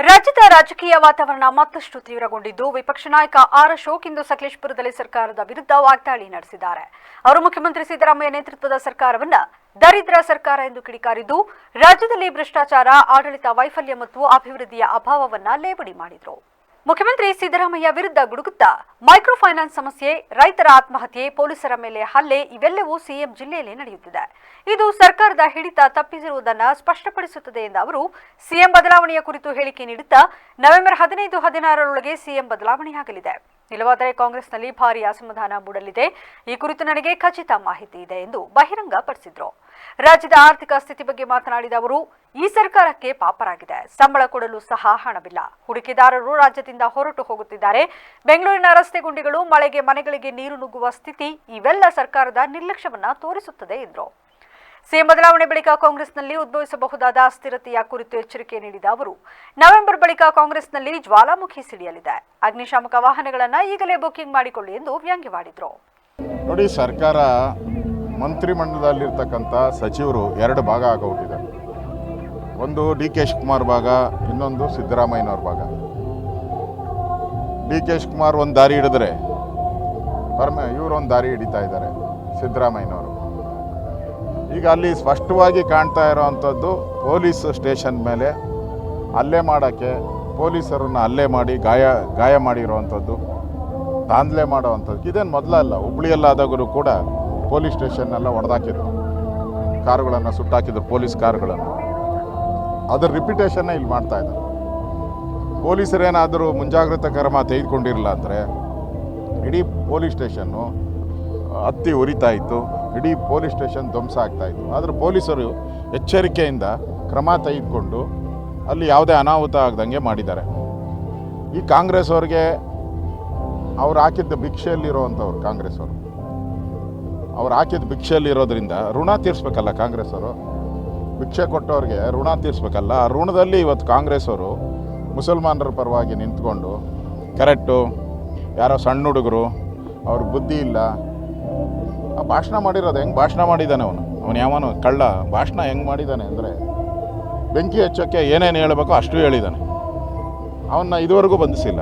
ರಾಜ್ಯದ ರಾಜಕೀಯ ವಾತಾವರಣ ಮತ್ತಷ್ಟು ತೀವ್ರಗೊಂಡಿದ್ದು, ವಿಪಕ್ಷ ನಾಯಕ ಆರ್ ಅಶೋಕ್ ಇಂದು ಸಕಲೇಶ್ಪುರದಲ್ಲಿ ಸರ್ಕಾರದ ವಿರುದ್ಧ ವಾಗ್ದಾಳಿ ನಡೆಸಿದ್ದಾರೆ. ಅವರು ಮುಖ್ಯಮಂತ್ರಿ ಸಿದ್ದರಾಮಯ್ಯ ನೇತೃತ್ವದ ಸರ್ಕಾರವನ್ನ ದರಿದ್ರ ಸರ್ಕಾರ ಎಂದು ಕಿಡಿಕಾರಿದ್ದು, ರಾಜ್ಯದಲ್ಲಿ ಭ್ರಷ್ಟಾಚಾರ, ಆಡಳಿತ ವೈಫಲ್ಯ ಮತ್ತು ಅಭಿವೃದ್ಧಿಯ ಅಭಾವವನ್ನ ಲೇವಡಿ ಮಾಡಿದರು. ಮುಖ್ಯಮಂತ್ರಿ ಸಿದ್ದರಾಮಯ್ಯ ವಿರುದ್ಧ ಗುಡುಗುತ್ತಾ ಮೈಕ್ರೋ ಫೈನಾನ್ಸ್ ಸಮಸ್ಯೆ, ರೈತರ ಆತ್ಮಹತ್ಯೆ, ಪೊಲೀಸರ ಮೇಲೆ ಹಲ್ಲೆ, ಇವೆಲ್ಲವೂ ಸಿಎಂ ಜಿಲ್ಲೆಯಲ್ಲಿ ನಡೆಯುತ್ತಿದೆ. ಇದು ಸರ್ಕಾರದ ಹಿಡಿತ ತಪ್ಪಿಸಿರುವುದನ್ನು ಸ್ಪಷ್ಟಪಡಿಸುತ್ತದೆ ಎಂದ ಅವರು, ಸಿಎಂ ಬದಲಾವಣೆಯ ಕುರಿತು ಹೇಳಿಕೆ ನೀಡುತ್ತಾ ನವೆಂಬರ್ ಹದಿನೈದು, ಹದಿನಾರರೊಳಗೆ ಸಿಎಂ ಬದಲಾವಣೆಯಾಗಲಿದೆ. ಇಲ್ಲವಾದರೆ ಕಾಂಗ್ರೆಸ್ನಲ್ಲಿ ಭಾರಿ ಅಸಮಾಧಾನ ಮೂಡಲಿದೆ. ಈ ಕುರಿತು ನನಗೆ ಖಚಿತ ಮಾಹಿತಿ ಇದೆ ಎಂದು ಬಹಿರಂಗಪಡಿಸಿದ್ರು. ರಾಜ್ಯದ ಆರ್ಥಿಕ ಸ್ಥಿತಿ ಬಗ್ಗೆ ಮಾತನಾಡಿದ ಅವರು, ಈ ಸರ್ಕಾರಕ್ಕೆ ಪಾಪರಾಗಿದೆ. ಸಂಬಳ ಕೊಡಲು ಸಹ ಹಣವಿಲ್ಲ. ಹೂಡಿಕೆದಾರರು ರಾಜ್ಯದಿಂದ ಹೊರಟು ಹೋಗುತ್ತಿದ್ದಾರೆ. ಬೆಂಗಳೂರಿನ ರಸ್ತೆ ಗುಂಡಿಗಳು, ಮಳೆಗೆ ಮನೆಗಳಿಗೆ ನೀರು ನುಗ್ಗುವ ಸ್ಥಿತಿ ಇವೆಲ್ಲ ಸರ್ಕಾರದ ನಿರ್ಲಕ್ಷ್ಯವನ್ನ ತೋರಿಸುತ್ತದೆ ಎಂದರು. ಸಿಎಂ ಬದಲಾವಣೆ ಬಳಿಕ ಕಾಂಗ್ರೆಸ್ನಲ್ಲಿ ಉದ್ಭವಿಸಬಹುದಾದ ಅಸ್ಥಿರತೆಯ ಕುರಿತು ಎಚ್ಚರಿಕೆ ನೀಡಿದ ಅವರು, ನವೆಂಬರ್ ಬಳಿಕ ಕಾಂಗ್ರೆಸ್ನಲ್ಲಿ ಜ್ವಾಲಾಮುಖಿ ಸಿಡಿಯಲಿದೆ. ಅಗ್ನಿಶಾಮಕ ವಾಹನಗಳನ್ನು ಈಗಲೇ ಬುಕಿಂಗ್ ಮಾಡಿಕೊಳ್ಳಿ ಎಂದು ವ್ಯಂಗ್ಯವಾಡಿದ್ರು. ನೋಡಿ, ಸರ್ಕಾರ ಮಂತ್ರಿಮಂಡಲದಲ್ಲಿರ್ತಕ್ಕಂಥ ಸಚಿವರು ಎರಡು ಭಾಗ ಆಗೋಗಿದೆ ಒಂದು ಡಿ ಕೆ ಶಿವಕುಮಾರ್ ಭಾಗ, ಇನ್ನೊಂದು ಸಿದ್ದರಾಮಯ್ಯನವ್ರ ಭಾಗ. ಡಿ ಕೆ ಕುಮಾರ್ ಒಂದು ದಾರಿ ಹಿಡಿದ್ರೆ ಪರಮ ಇವರೊಂದು ದಾರಿ ಹಿಡಿತಾ ಇದ್ದಾರೆ ಸಿದ್ದರಾಮಯ್ಯನವರು. ಈಗ ಅಲ್ಲಿ ಸ್ಪಷ್ಟವಾಗಿ ಕಾಣ್ತಾ ಇರೋವಂಥದ್ದು ಪೊಲೀಸ್ ಸ್ಟೇಷನ್ ಮೇಲೆ ಹಲ್ಲೆ ಮಾಡೋಕ್ಕೆ ಪೊಲೀಸರನ್ನು ಹಲ್ಲೆ ಮಾಡಿ ಗಾಯ ಗಾಯ ಮಾಡಿರೋವಂಥದ್ದು ದಾಂಧಲೆ ಮಾಡೋವಂಥದ್ದು ಇದೇನು ಮೊದಲಲ್ಲ ಹುಬ್ಳಿಯಲ್ಲಾದಾಗಲೂ ಕೂಡ ಪೊಲೀಸ್ ಸ್ಟೇಷನ್ನೆಲ್ಲ ಹೊಡೆದಾಕಿದ್ರು ಕಾರುಗಳನ್ನು ಸುಟ್ಟಾಕಿದ್ರು ಪೊಲೀಸ್ ಕಾರುಗಳನ್ನು. ಅದರ ರಿಪಿಟೇಷನ್ನೇ ಇಲ್ಲಿ ಮಾಡ್ತಾ ಇದ್ದಾರೆ. ಪೊಲೀಸರೇನಾದರೂ ಮುಂಜಾಗ್ರತಾ ಕ್ರಮ ತೆಗೆದುಕೊಂಡಿರಲಿಲ್ಲ ಅಂದರೆ ಇಡೀ ಪೊಲೀಸ್ ಸ್ಟೇಷನ್ನು ಹತ್ತಿ ಉರಿತಾ ಇತ್ತು. ಇಡೀ ಪೊಲೀಸ್ ಸ್ಟೇಷನ್ ಧ್ವಂಸ ಆಗ್ತಾ ಇತ್ತು. ಆದರೆ ಪೊಲೀಸರು ಎಚ್ಚರಿಕೆಯಿಂದ ಕ್ರಮ ತೆಗೆದುಕೊಂಡು ಅಲ್ಲಿ ಯಾವುದೇ ಅನಾಹುತ ಆಗದಂಗೆ ಮಾಡಿದ್ದಾರೆ. ಈ ಕಾಂಗ್ರೆಸ್ ಅವ್ರಿಗೆ ಅವ್ರು ಹಾಕಿದ್ದ ಭಿಕ್ಷೆಯಲ್ಲಿರುವಂಥವ್ರು ಕಾಂಗ್ರೆಸ್ ಅವರು. ಅವ್ರು ಹಾಕಿದ ಭಿಕ್ಷೆಯಲ್ಲಿರೋದ್ರಿಂದ ಋಣ ತೀರಿಸ್ಬೇಕಲ್ಲ ಕಾಂಗ್ರೆಸ್ ಅವರು. ಭಿಕ್ಷೆ ಕೊಟ್ಟವ್ರಿಗೆ ಋಣ ತೀರಿಸ್ಬೇಕಲ್ಲ. ಆ ಋಣದಲ್ಲಿ ಇವತ್ತು ಕಾಂಗ್ರೆಸ್ ಅವರು ಮುಸಲ್ಮಾನರ ಪರವಾಗಿ ನಿಂತ್ಕೊಂಡು ಕರೆಕ್ಟು ಯಾರೋ ಸಣ್ಣ ಹುಡುಗರು ಅವ್ರ ಬುದ್ಧಿ ಇಲ್ಲ. ಆ ಭಾಷಣ ಮಾಡಿರೋದು ಹೆಂಗೆ ಭಾಷಣ ಮಾಡಿದ್ದಾನೆ ಅವನು? ಅವನು ಯಾವನು ಕಳ್ಳ ಭಾಷಣ ಹೆಂಗೆ ಮಾಡಿದ್ದಾನೆ ಅಂದರೆ ಬೆಂಕಿ ಹಚ್ಚೋಕ್ಕೆ ಏನೇನು ಹೇಳಬೇಕೋ ಅಷ್ಟು ಹೇಳಿದ್ದಾನೆ ಅವನ್ನ ಇದುವರೆಗೂ ಬಂಧಿಸಿಲ್ಲ.